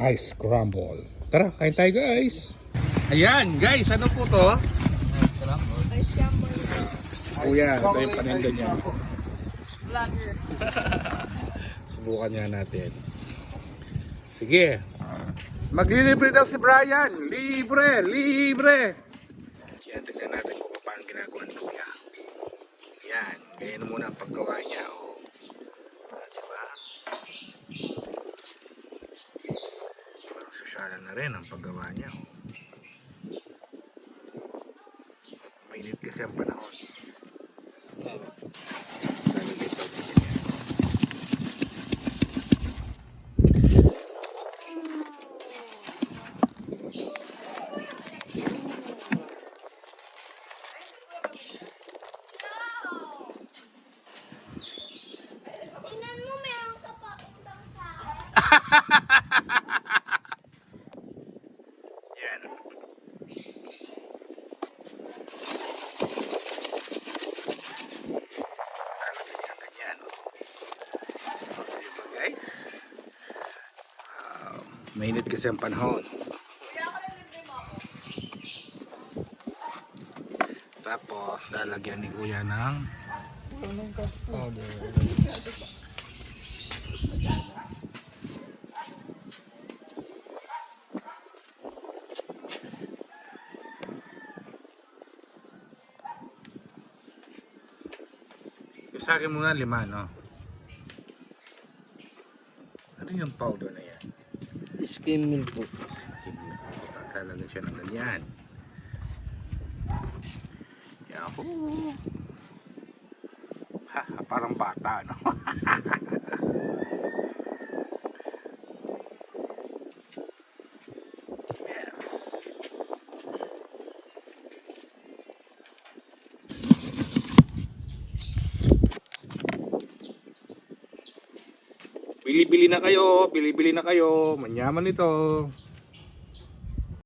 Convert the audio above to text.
ice crumble. Tara, kain tayo guys. Ayan guys, ano po to? Kuya, ito yung paninda niya. Subukan nga natin. Sige. Maglilibre daw si Brian. Libre, libre. Yan, tignan natin kung paano ginagawa ni Kuya. Yan, ganyan muna ang paggawa niya. Oh. Ah, Diba? Parang sosyalan na rin ang paggawa niya. Oh. Mainit kasi ang panahon. Lalo dito. ganyan. Tingnan mo, meron ka pa utang sa akin. Yan. Lalagyan niya ganyan. Okay ba guys? Um, mainit kasi ang panahon. Tapos, lalagyan ni kuya ng Yung sa akin muna lima, no? Ano yung powder na yan? Skim milk po. Skim milk. Tapos lalagyan siya ng ganyan. Yahoo! Ha, parang bata, no? Bili-bili na kayo, bili-bili na kayo. Manyaman ito.